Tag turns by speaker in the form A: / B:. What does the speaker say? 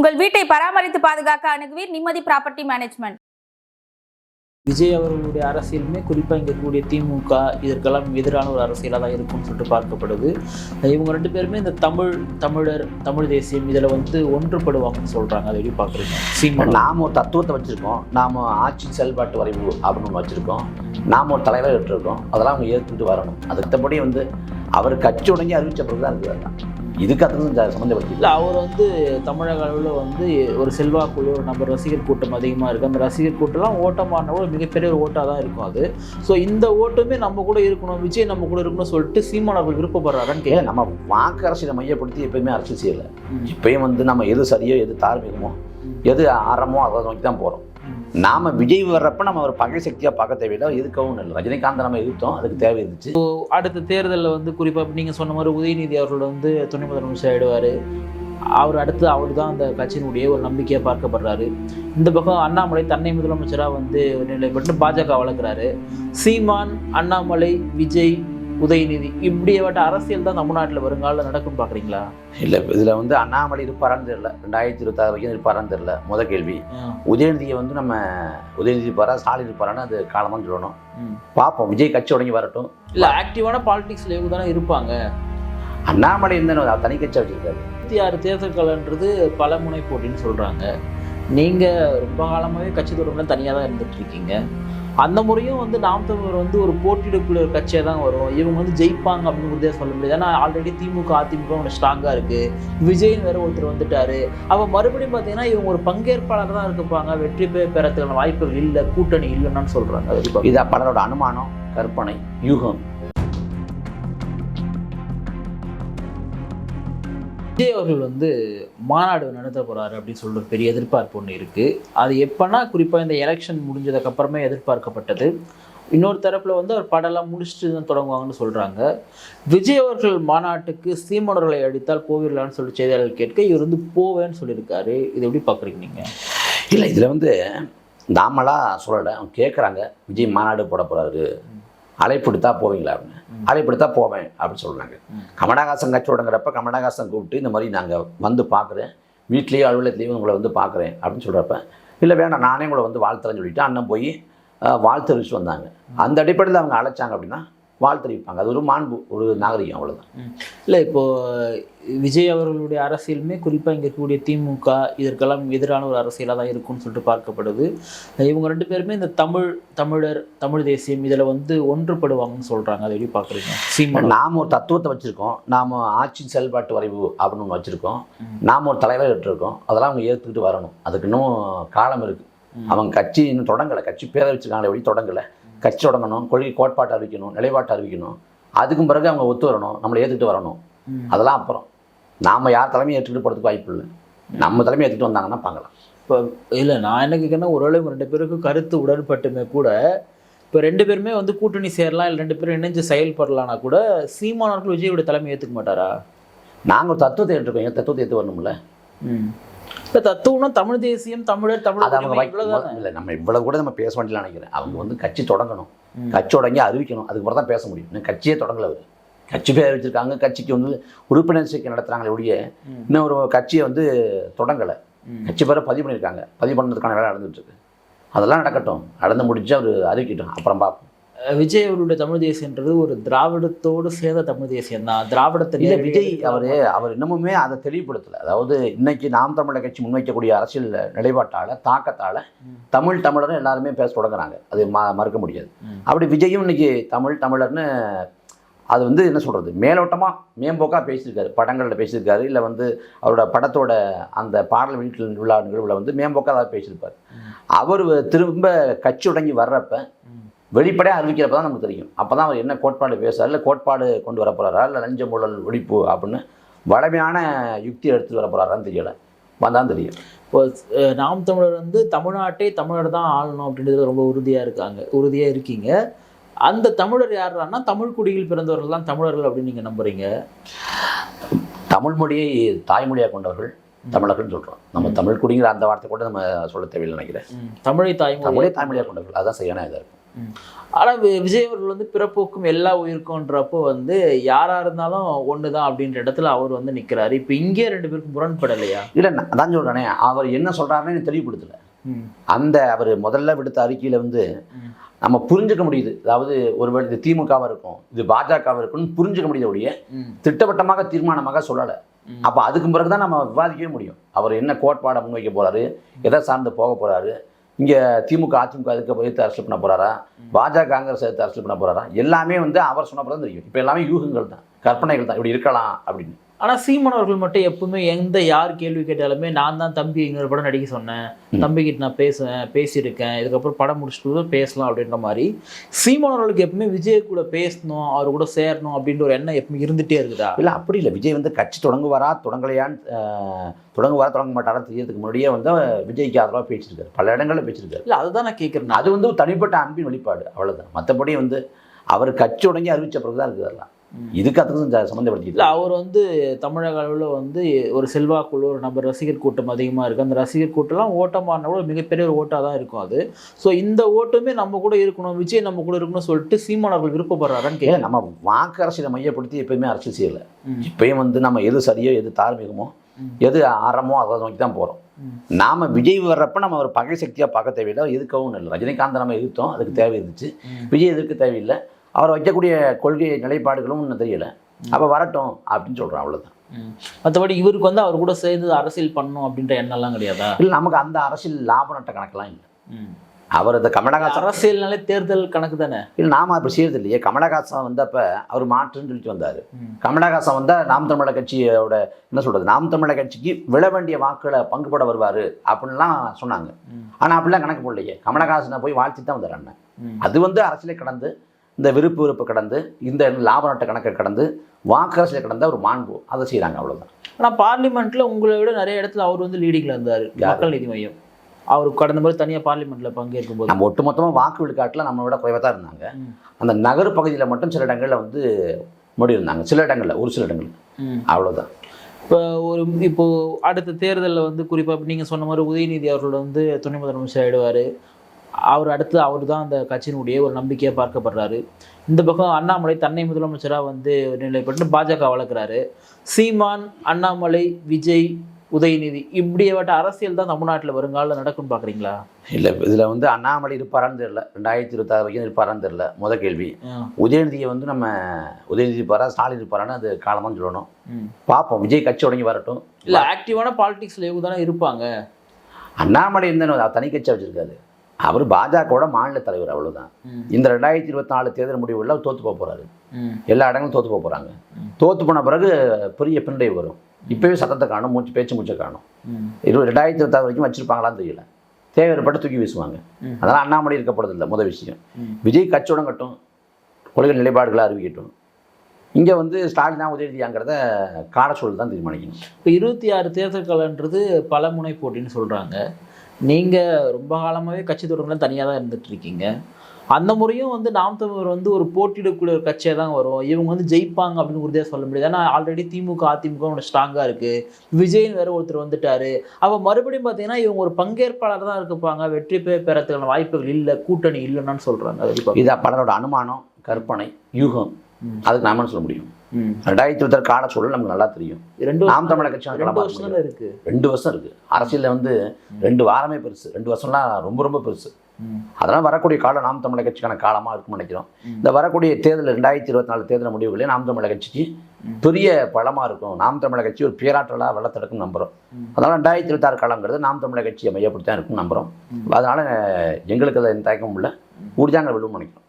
A: உங்கள் வீட்டை பராமரித்து பாதுகாக்க அணுகுவீர் நிம்மதி ப்ராப்பர்ட்டி மேனேஜ்மெண்ட்.
B: விஜய் அவர்களுடைய அரசியலுமே குறிப்பாக இங்கே இருக்கக்கூடிய திமுக இதற்கெல்லாம் எதிரான ஒரு அரசியலாக தான் இருக்கும்னு சொல்லிட்டு பார்க்கப்படுது. இவங்க ரெண்டு பேருமே இந்த தமிழ் தமிழர் தமிழ் தேசியம் இதில் வந்து ஒன்றுபடுவாங்கன்னு சொல்கிறாங்க அதை எப்படி பார்க்குறீங்க?
C: நாம் ஒரு தத்துவத்தை வச்சுருக்கோம். நாம் ஆட்சி செயல்பாட்டு வரைவு அப்படின்னு ஒன்று வச்சுருக்கோம். நாம் ஒரு தலைவர் விட்டுருக்கோம் அதெல்லாம் அவங்க ஏற்றுக்கிட்டு வரணும். அதுக்கத்தபடி வந்து அவர் கட்சி உடஞ்சி அறிவிச்ச பிறகு தான் இருக்குது அதான் இதுக்கு அதுவும் சம்மந்தப்படுத்தி
B: இல்லை அவர் வந்து தமிழக அளவில் வந்து ஒரு செல்வாக்குள்ள ஒரு நம்ம ரசிகர் கூட்டம் அதிகமாக இருக்குது அந்த ரசிகர் கூட்டம்லாம் ஓட்டமான ஒரு மிகப்பெரிய ஒரு ஓட்டாக தான் இருக்கும் அது. ஸோ இந்த ஓட்டுமே நம்ம கூட இருக்கணும் விஜய் நம்ம கூட இருக்கணும்னு சொல்லிட்டு சீமான் அவர்கள் விருப்பப்படுறாருன்னு கேட்கலாம்
C: நம்ம வாக்கு அரசியலை மையப்படுத்தி எப்பயுமே அரசியல் செய்யலை. இப்பயும் வந்து நம்ம எது சரியோ எது தார்மீகமோ எது அறமோ அதை நோக்கி தான் போகிறோம் நாம விஜய் வர்றப்ப நம்ம ஒரு பகை சக்தியாக பார்க்க தேவையில்லை. எதுக்கவும் இல்லை. ரஜினிகாந்த் நம்ம எதிர்த்தோம். அதுக்கு தேவை இருந்துச்சு.
B: அடுத்த தேர்தலில் வந்து குறிப்பாக நீங்கள் சொன்ன மாதிரி உதயநிதி அவர்கள் வந்து துணை முதலமைச்சர் ஆயிடுவார். அவர் அடுத்து அவர் தான் அந்த கட்சியினுடைய ஒரு நம்பிக்கையாக பார்க்கப்படுறாரு. இந்த பக்கம் அண்ணாமலை தன்னை முதலமைச்சராக வந்து நிலைப்பட்டு பாஜக வளர்க்குறாரு. சீமான் அண்ணாமலை விஜய் உதயநிதி இப்படியாப்பட்ட அரசியல் தான் தமிழ்நாட்டில் வருங்காலில் நடக்கும்னு பார்க்குறீங்களா
C: இல்லை இதில் வந்து அண்ணாமலை இருப்பாரான்னு தெரியல. ரெண்டாயிரத்தி இருபத்தாறு வரைக்கும் இருப்பாரான்னு தெரியல. முத கேள்வி. உதயநிதியை வந்து நம்ம உதயநிதி இருப்பாரா ஸ்டாலின் இருப்பாரான்னு அது காலமாக சொல்லணும். பார்ப்போம் விஜய் கட்சி உடங்கி வரட்டும்.
B: இல்லை ஆக்டிவான பாலிடிக்ஸில் இவங்க தானே இருப்பாங்க.
C: அண்ணாமலை இருந்த தனி கட்சி வச்சிருக்காரு.
B: இருபத்தி ஆறு தேர்தல்கள்ன்றது பல முனை போட்டின்னு சொல்கிறாங்க நீங்கள் ரொம்ப காலமாகவே கட்சி தொடர்பில் தனியாக தான் இருந்துட்டு இருக்கீங்க. அந்த முறையும் வந்து நாம் தமிழர் வந்து ஒரு போட்டியிடக்கூடிய ஒரு கட்சியாக தான் வரும். இவங்க வந்து ஜெயிப்பாங்க அப்படின்னு உறுதியாக சொல்ல முடியாது. ஏன்னா ஆல்ரெடி திமுக அதிமுக ஒன்று ஸ்ட்ராங்காக இருக்குது விஜய்னு வேறு ஒருத்தர் வந்துட்டாரு. அப்போ மறுபடியும் பார்த்தீங்கன்னா இவங்க ஒரு பங்கேற்பாளர் தான் இருப்பாங்க. வெற்றி பெ- பெறத்துக்கான வாய்ப்புகள் இல்லை கூட்டணி இல்லைன்னு சொல்கிறாங்க
C: இது பலரோட அனுமானம் கற்பனை யூகம்.
B: விஜய் அவர்கள் வந்து மாநாடு நடத்த போகிறாரு அப்படின்னு சொல்கிற ஒரு பெரிய எதிர்பார்ப்பு ஒன்று இருக்குது அது எப்போனா குறிப்பாக இந்த எலெக்ஷன் முடிஞ்சதுக்கப்புறமே எதிர்பார்க்கப்பட்டது. இன்னொரு தரப்பில் வந்து அவர் படம்லாம் முடிச்சுட்டு தான் தொடங்குவாங்கன்னு சொல்கிறாங்க விஜய் அவர்கள் மாநாட்டுக்கு சீமானவர்களை அடித்தால் போவீர்களான்னு சொல்லி செய்தியாளர்கள் கேட்க இவர் வந்து போவேன்னு சொல்லியிருக்காரு. இது எப்படி பார்க்குறீங்க நீங்கள்
C: இல்லை இதில் வந்து நாமளாக சொல்லலை. அவங்க கேட்குறாங்க விஜய் மாநாடு போட போகிறாரு அழைப்படுத்தா போவீங்களா அப்படின்னு. அழைப்படுத்தா போவேன் அப்படின்னு சொல்கிறாங்க. கமலஹாசன் கட்சி தொடங்குறப்ப கமலஹாசன் கூப்பிட்டு இந்த மாதிரி நாங்கள் வந்து பார்க்குறேன். வீட்லேயே அலுவலகத்துலேயும் உங்களை வந்து பார்க்குறேன். அப்படின்னு சொல்கிறப்ப இல்லை வேணாம் நானே உங்களை வந்து வாழ்த்துறேன்னு சொல்லிட்டு அண்ணன் போய் வாழ்த்து வந்தாங்க. அந்த அடிப்படையில் அவங்க அழைச்சாங்க அப்படின்னா வாழ்த்து தெரிவிப்பாங்க அது ஒரு மாண்பு ஒரு நாகரிகம் அவ்வளோதான்
B: இல்லை இப்போ விஜய் அவர்களுடைய அரசியலுமே குறிப்பாக இங்கே இருக்கக்கூடிய திமுக இதற்கெல்லாம் எதிரான ஒரு அரசியலாக தான் இருக்கும்னு சொல்லிட்டு பார்க்கப்படுது. இவங்க ரெண்டு பேருமே இந்த தமிழ் தமிழர் தமிழ் தேசியம் இதில் வந்து ஒன்றுபடுவாங்கன்னு சொல்கிறாங்க அதை எப்படி பார்க்குறீங்க? சீமான்
C: நாம் ஒரு தத்துவத்தை வச்சுருக்கோம். நாம் ஆட்சி செயல்பாட்டு வரைவு அப்படின்னு ஒன்று வச்சுருக்கோம். நாம் ஒரு தலைவர் விட்டுருக்கோம் அதெல்லாம் அவங்க ஏற்றுக்கிட்டு வரணும். அதுக்கு இன்னும் காலம் இருக்குது அவங்க கட்சி இன்னும் தொடங்கலை. கட்சி பேரை வச்சுருக்காங்களே எப்படி தொடங்கலை. கட்சி தொடங்கணும் கொள்கை கோட்பாட்டை அறிவிக்கணும் நிலைப்பாட்டை அறிவிக்கணும். அதுக்கும் பிறகு அவங்க ஒத்து வரணும் நம்மளை ஏற்றுக்கிட்டு வரணும். அதெல்லாம் அப்புறம். நாம் யார் தலைமையை ஏற்றுக்கிட்டு போகிறதுக்கு வாய்ப்பு இல்லை. நம்ம தலைமையை ஏற்றுக்கிட்டு வந்தாங்கன்னா பார்க்கலாம்.
B: இப்போ இல்லை நான் என்ன கேட்குறேன்னா ஓரளவு ரெண்டு பேருக்கும் கருத்து உடன்பட்டுமே கூட இப்போ ரெண்டு பேருமே வந்து கூட்டணி சேரலாம் இல்லை ரெண்டு பேரும் இணைஞ்சு செயல்படலாம்னா கூட சீமானவர்கள் விஜயோட தலைமை ஏற்றுக்க மாட்டாரா?
C: நாங்கள் ஒரு தத்துவத்தை ஏற்றுக்கோம். எங்கள் தத்துவத்தை ஏற்று வரணும்ல?
B: இப்போ தத்துவம்னா தமிழ் தேசியம் தமிழர் தமிழ்
C: அது அவங்க? இல்லை நம்ம இவ்வளவு கூட நம்ம பேச வேண்டியல நினைக்கிறேன் அவங்க வந்து கட்சி தொடங்கணும். கட்சி தொடங்கி அறிவிக்கணும். அதுக்கப்புறம் தான் பேச முடியும். இன்னும் கட்சியே தொடங்கல அவர். கட்சி பேர் வச்சிருக்காங்க. கட்சிக்கு வந்து உறுப்பினர் சேர்க்கை நடத்துறாங்களே ஒழிய. இன்னும் ஒரு கட்சியை வந்து தொடங்கலை. கட்சி பேரை பதிவு பண்ணியிருக்காங்க. பதிவு பண்ணுறதுக்கான வேலை நடந்துட்டு இருக்கு. அதெல்லாம் நடக்கட்டும். நடந்து முடிஞ்சு அவர் அறிவிக்கட்டும். அப்புறம் பார்ப்போம்.
B: விஜய் அவருடைய தமிழ் தேசியன்றது ஒரு திராவிடத்தோடு சேர்ந்த தமிழ் தேசியம் தான் திராவிடத்தை
C: இல்லை விஜய். அவர் அவர் இன்னமுமே அதை தெளிவுபடுத்தலை அதாவது இன்னைக்கு நாம் தமிழர் கட்சி முன்வைக்கக்கூடிய அரசியல் நிலைப்பாட்டால் தாக்கத்தால். தமிழ் தமிழரும் எல்லாருமே பேச தொடங்குறாங்க அது ம மறுக்க முடியாது. அப்படி விஜயும் இன்னைக்கு தமிழ் தமிழர்னு அது வந்து என்ன சொல்கிறது மேலோட்டமாக மேம்போக்காக பேசியிருக்காரு படங்களில் பேசியிருக்காரு இல்லை வந்து அவரோட படத்தோட அந்த பாடல் வீட்டில் விழா நிகழ்வில் வந்து மேம்போக்காக தான் பேசியிருப்பார். அவர் திரும்ப கட்சி உடங்கி வர்றப்ப. வெளிப்படையாக அறிவிக்கிறப்ப தான் நமக்கு தெரியும். அப்போ தான் அவர் என்ன கோட்பாடு பேசுறாரு இல்லை கோட்பாடு கொண்டு வர போகிறாரா இல்லை லஞ்ச ஊழல் ஒழிப்பு அப்படின்னு வலிமையான யுக்தி எடுத்துட்டு வர போகிறாரான்னு தெரியலை. வந்தால் தெரியும்.
B: இப்போ நாம் தமிழர் வந்து தமிழ்நாட்டை தமிழர் தான் ஆளணும் அப்படின்றது ரொம்ப உறுதியாக இருக்காங்க உறுதியாக இருக்கீங்க. அந்த தமிழர் யாருன்னா தமிழ் குடியில் பிறந்தவர்கள் தான் தமிழர்கள் அப்படின்னு நீங்கள் நம்புறீங்க.
C: தமிழ் மொழியை தாய்மொழியாக கொண்டவர்கள் தமிழர்கள்னு சொல்கிறோம் நம்ம தமிழ் குடிங்கிற அந்த வார்த்தை கூட நம்ம சொல்ல தேவையில்லை நினைக்கிறேன்.
B: தமிழை தாய்மொழி
C: தமிழே தாய்மொழியாக கொண்டவர்கள். அதான் சரியான இதாக இருக்கும்.
B: ஆனா வி- விஜய் அவர்கள் வந்து பிறப்போக்கும் எல்லா உயிருக்கும்ன்றப்போ வந்து யாரா இருந்தாலும் ஒண்ணுதான் அப்படின்ற இடத்துல அவர் வந்து நிக்கிறாரு. இப்ப இங்கே ரெண்டு பேருக்கும் முரண்படலையா?
C: இல்லை நான் அதான் சொல்கிறேனே அவர் என்ன சொல்கிறாருன்னு தெளிவுபடுத்தலை. அந்த அவர் முதல்ல விடுத்த அறிக்கையில் வந்து. நம்ம புரிஞ்சுக்க முடியுது. அதாவது ஒருவேளை இது திமுகவாக இருக்கும் இது பாஜகவாக இருக்கும்னு புரிஞ்சுக்க முடியுது ஒழிய. திட்டவட்டமாக தீர்மானமாக சொல்லலை. அப்போ அதுக்கு பிறகு தான் நம்ம விவாதிக்கவே முடியும். அவர் என்ன கோட்பாடை முன்வைக்க போறாரு எதை சார்ந்து போக போறாரு இங்கே திமுக அதிமுக அதுக்கு எதிர்த்து அரசு பண்ண போகிறாரா பாஜக காங்கிரஸ் எதிர்த்து அரசு பண்ண போறாரா? எல்லாமே வந்து அவர் சொன்ன பிறகு தெரியும். இப்போ எல்லாமே யூகங்கள் தான் கற்பனைகள் தான். இப்படி இருக்கலாம் அப்படின்னு.
B: ஆனா சீமான் அவர்கள் மட்டும் எப்பவுமே எந்த யார் கேள்வி கேட்டாலுமே நான் தான் தம்பி இன்னொரு படம் நடிக்க சொன்னேன்.
C: ம்.
B: தம்பி கிட்ட நான் பேசுவேன் பேசியிருக்கேன். இதுக்கப்புறம் படம் முடிச்சுட்டு பேசலாம் அப்படின்ற மாதிரி. சீமான் அவர்களுக்கு எப்பவுமே விஜய் கூட பேசணும் அவர் கூட சேரணும் அப்படின்ற ஒரு எண்ணம் எப்பவுமே இருந்துட்டே இருக்குதா?
C: இல்லை அப்படி இல்லை. விஜய் வந்து கட்சி தொடங்குவாரா தொடங்கலையான்னு தொடங்குவாரா தொடங்க மாட்டாரா தெரியறதுக்கு முன்னாடியே வந்து விஜய்க்கு ஆதரவாக பேசியிருக்காரு. பல இடங்களில் பேசியிருக்காரு.
B: இல்ல அதுதான் நான் கேட்கறேன்
C: அது வந்து ஒரு தனிப்பட்ட அன்பின் வெளிப்பாடு. அவ்வளவுதான். மற்றபடி வந்து அவர் கட்சி தொடங்கி அறிவிச்ச பிறகு தான் இருக்குது அதெல்லாம். இதுக்கு அதுக்கும்
B: இல்ல
C: சம்மந்தப்படுத்திட்டு
B: அவர் வந்து தமிழக அளவில் வந்து ஒரு செல்வாக்குள்ள ஒரு நபர் ரசிகர் கூட்டம் அதிகமாக இருக்குது அந்த ரசிகர் கூட்டம்லாம் ஓட்டமான கூட மிகப்பெரிய ஒரு ஓட்டாக தான் இருக்கும் அது. ஸோ இந்த ஓட்டுமே நம்ம கூட இருக்கணும் விஜய் நம்ம கூட இருக்கணும்னு சொல்லிட்டு சீமான் அவர்கள் விருப்பப்படுறாரான்னு கேட்குறேன்
C: நம்ம வாக்கு அரசியலை மையப்படுத்தி எப்பயுமே அரசியல் செய்யலை. இப்பயும் வந்து நம்ம எது சரியோ எது தார்மீகமோ. எது ஆரமோ அதை நோக்கி தான் போகிறோம். நாம விஜய் வர்றப்ப நம்ம ஒரு பகை சக்தியாக பார்க்க தேவையில்லை. எதுக்கவும் இல்லை. ரஜினிகாந்த் நம்ம எதிர்த்தோம். அதுக்கு தேவை இருந்துச்சு. விஜய் எதிர்க்க தேவையில்லை? அவர் வைக்கக்கூடிய கொள்கை நிலைப்பாடுகளும் இன்னும் தெரியல. அப்போ வரட்டும் அப்படின்னு சொல்கிறோம் அவ்வளோதான்.
B: மற்றபடி இவருக்கு வந்து அவர் கூட சேர்ந்து அரசியல் பண்ணணும் அப்படின்ற எண்ணம்லாம் கிடையாதா?
C: இல்லை நமக்கு அந்த அரசியல் லாப நட்ட கணக்கெல்லாம் இல்லை. அவர் இந்த கமலஹாசன்
B: அரசியல்னாலே தேர்தல் கணக்கு தானே?
C: இல்லை நாம அப்படி செய்யறது இல்லையே கமலஹாசன் வந்தப்ப அவர் மாற்றுன்னு சொல்லிட்டு வந்தார். கமலஹாசன் வந்தால் நாம் தமிழர் கட்சியோட என்ன சொல்றது நாம் தமிழர் கட்சிக்கு விழ வேண்டிய வாக்குகளை பங்குபட வருவார் அப்படின்லாம் சொன்னாங்க. ஆனால் அப்படிலாம் கணக்கு போடலையே. கமலஹாசனை போய் வாழ்த்தி தான் வந்தார் அண்ணன். அது வந்து அரசியலை கடந்து இந்த விருப்பு விருப்பு கடந்து இந்த லாப நட்ட கணக்கை கடந்து வாக்கு அரசியலை கடந்த ஒரு மாண்பு. அதை செய்கிறாங்க அவ்வளோதான்
B: ஆனா பார்லிமெண்ட்ல உங்களை விட நிறைய இடத்துல அவர் வந்து லீடிங்ல இருந்தாரு? மக்கள் நீதி மையம். அவர் கடந்த முறை தனியா பார்லிமெண்ட்ல பங்கேற்கும் போது
C: நம்ம ஒட்டுமொத்தமாக வாக்கு விழுக்காட்டில் நம்மளை விட குறைவாக தான் இருந்தாங்க. அந்த நகர் பகுதியில் மட்டும் சில இடங்களில் வந்து முடி இருந்தாங்க. சில இடங்களில் ஒரு சில இடங்களில். அவ்வளோதான்
B: இப்போ ஒரு இப்போ அடுத்த தேர்தலில் வந்து குறிப்பாக நீங்கள் சொன்ன மாதிரி உதயநிதி அவர்கள் வந்து துணை முதலமைச்சர் ஆயிடுவார். அவர் அடுத்து அவர் தான் அந்த கட்சியினுடைய ஒரு நம்பிக்கையாக பார்க்கப்படுறாரு. இந்த பக்கம் அண்ணாமலை தன்னை முதலமைச்சராக வந்து நிலைப்பட்டு பாஜக வளர்க்குறாரு. சீமான் அண்ணாமலை விஜய் உதயநிதி இப்படியேப்பட்ட அரசியல் தான் தமிழ்நாட்டில் வருங்காலில் நடக்கும்னு பார்க்குறீங்களா
C: இல்லை இதில் வந்து அண்ணாமலை இருப்பாரான்னு தெரியல. ரெண்டாயிரத்தி இருபத்தாறு வரைக்கும் இருப்பாரான்னு தெரியல. முத கேள்வி. உதயநிதியை வந்து நம்ம உதயநிதி இருப்பாரா ஸ்டாலின் இருப்பாரான்னு அது காலமாக சொல்லணும். பார்ப்போம். விஜய் கட்சி உடங்கி வரட்டும்.
B: இல்லை ஆக்டிவான பாலிடிக்ஸில் இவங்க தானே இருப்பாங்க.
C: அண்ணாமலை இருந்த தனி கட்சியாக வச்சிருக்காரு. அவர் பாஜகவோட மாநில தலைவர் அவ்வளவுதான்
B: ம்.
C: இந்த ரெண்டாயிரத்தி இருபத்தி நாலு தேர்தல் முடிவுல அவர் தோத்து போக போறாரு
B: ம்.
C: எல்லா இடங்களும் தோத்து போக போறாங்க
B: ம்.
C: தோத்து போன பிறகு பெரிய பின்னடைவு வரும் இப்பவே சத்தத்தை காணும் மூச்சு பேச்சு மூச்சை காணும். இருபது ரெண்டாயிரத்தி இருபத்தாறு வரைக்கும் வச்சிருப்பாங்களான்னு தெரியல தேவைப்பட்டு தூக்கி வீசுவாங்க
B: ம்.
C: அதெல்லாம் அண்ணாமலை இருக்கப்படுறது இல்லை முதல் விஷயம். விஜய் கட்சியோட கட்டும் கொள்கை நிலைப்பாடுகளை அறிவிக்கட்டும் இங்கே வந்து ஸ்டாலின் தான் உதயநிதியாங்கிறத காலச்சூழல் தான் தீர்மானிக்கணும்.
B: இப்போ இருபத்தி ஆறு தேர்தல் காலன்றது பல முனை போட்டின்னு சொல்கிறாங்க நீங்கள் ரொம்ப காலமாகவே கட்சி தொடர்பில் தனியாக தான் இருந்துட்டு இருக்கீங்க அந்த முறையும் வந்து நாம் தமிழர் வந்து ஒரு போட்டியிடக்கூடிய ஒரு கட்சியாக தான் வரும். இவங்க வந்து ஜெயிப்பாங்க அப்படின்னு உறுதியாக சொல்ல முடியாது. ஏன்னா ஆல்ரெடி திமுக அதிமுக ஒன்று ஸ்ட்ராங்காக இருக்குது விஜய்னு வேற ஒருத்தர் வந்துட்டாரு. அப்போ மறுபடியும் பார்த்தீங்கன்னா இவங்க ஒரு பங்கேற்பாளர் தான் இருப்பாங்க. வெற்றி பெ பெறத்துக்கான வாய்ப்புகள் இல்லை கூட்டணி இல்லைன்னு சொல்கிறாங்க
C: இதை பலரோட அனுமானம் கற்பனை யூகம். அதுக்கு நாம என்ன சொல்ல முடியும். ரெண்டாயிரத்தி இருபத்தாறு காலச்சூழல் நமக்கு நல்லா தெரியும்.
B: ரெண்டு
C: நாம் தமிழர் கட்சி
B: ரெண்டு வருஷம் இருக்கு?
C: ரெண்டு வருஷம் இருக்கு. அரசியல்ல வந்து ரெண்டு வாரமே பெருசு. ரெண்டு வருஷம்லாம் ரொம்ப ரொம்ப பெருசு. அதெல்லாம் வரக்கூடிய காலம் நாம் தமிழர் கட்சிக்கான காலமாக இருக்கும்னு நினைக்கிறோம். இந்த வரக்கூடிய தேர்தல் ரெண்டாயிரத்தி இருபத்தி நாலு தேர்தல் முடிவுகளே நாம் தமிழர் கட்சிக்கு. பெரிய பலமாக இருக்கும். நாம் தமிழர் கட்சி ஒரு பேராற்றலாக வளர்த்தெடுக்கும் நம்புகிறோம்
B: ம்.
C: அதனால் ரெண்டாயிரத்தி இருபத்தாறு காலங்கிறது நாம் தமிழர் கட்சியை மையப்படுத்தி தான் இருக்கும் நம்புகிறோம். அதனால் எங்களுக்கு அது தயக்கமும் இல்லை. ஊர்ஜாங்க விழுவும் நினைக்கிறோம்.